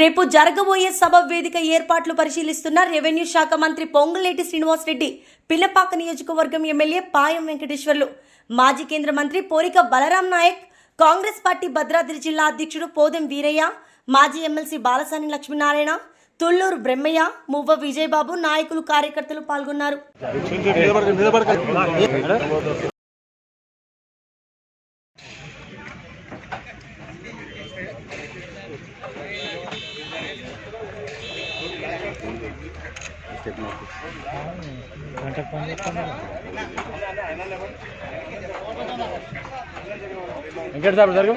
రేపు జరగబోయే సభ వేదిక ఏర్పాట్లు పరిశీలిస్తున్న రెవెన్యూ శాఖ మంత్రి పొంగులేటి శ్రీనివాసరెడ్డి పిల్లపాక నియోజకవర్గం ఎమ్మెల్యే పాయం వెంకటేశ్వర్లు మాజీ కేంద్ర మంత్రి పోరిక బలరాం నాయక్ కాంగ్రెస్ పార్టీ భద్రాద్రి జిల్లా అధ్యక్షుడు పోదెం వీరయ్య మాజీ ఎమ్మెల్సీ బాలసాని లక్ష్మీనారాయణ తుళ్ళూరు బ్రహ్మయ్య మువ్వ విజయబాబు నాయకులు కార్యకర్తలు పాల్గొన్నారు గంటకు ఫోన్ చేస్తాను సార్ జరగం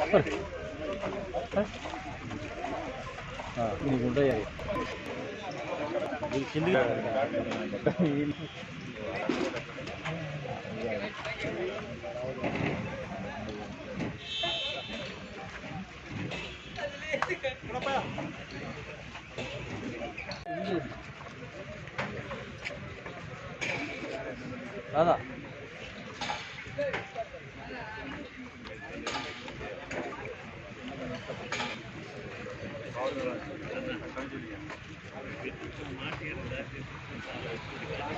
నీకుంటాయి కింద দাদা மாட்டி